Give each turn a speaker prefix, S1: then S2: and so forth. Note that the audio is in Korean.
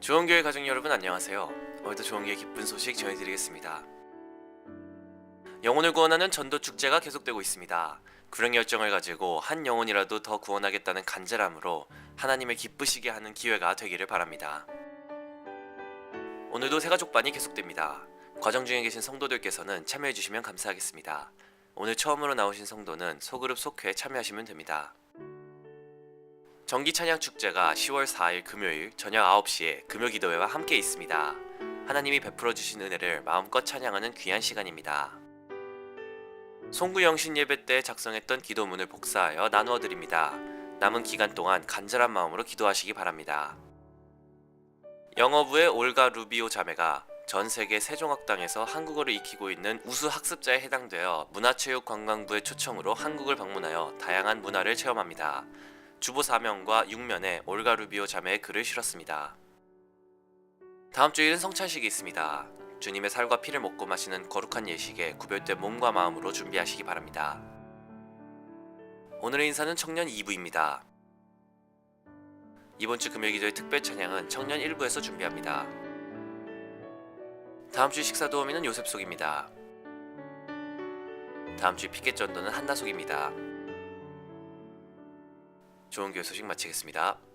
S1: 좋은교회 가족 여러분 안녕하세요. 오늘도 좋은교회 기쁜 소식 전해드리겠습니다. 영혼을 구원하는 전도 축제가 계속되고 있습니다. 구령 열정을 가지고 한 영혼이라도 더 구원하겠다는 간절함으로 하나님을 기쁘시게 하는 기회가 되기를 바랍니다. 오늘도 새가족반이 계속됩니다. 과정 중에 계신 성도들께서는 참여해 주시면 감사하겠습니다. 오늘 처음으로 나오신 성도는 소그룹 속회 참여하시면 됩니다. 정기 찬양 축제가 10월 4일 금요일 저녁 9시에 금요 기도회와 함께 있습니다. 하나님이 베풀어 주신 은혜를 마음껏 찬양하는 귀한 시간입니다. 송구 영신 예배 때 작성했던 기도문을 복사하여 나누어 드립니다. 남은 기간 동안 간절한 마음으로 기도하시기 바랍니다. 영어부의 올가 루비오 자매가 전 세계 세종학당에서 한국어를 익히고 있는 우수 학습자에 해당되어 문화체육관광부의 초청으로 한국을 방문하여 다양한 문화를 체험합니다. 주보 사명과 6면에 올가 루비오 자매의 글을 실었습니다. 다음 주일은 성찬식이 있습니다. 주님의 살과 피를 먹고 마시는 거룩한 예식에 구별된 몸과 마음으로 준비하시기 바랍니다. 오늘의 인사는 청년 2부입니다. 이번 주 금요 기도의 특별 찬양은 청년 1부에서 준비합니다. 다음 주 식사 도우미는 요셉 속입니다. 다음 주 피켓 전도는 한나 속입니다. 좋은 교회 소식 마치겠습니다.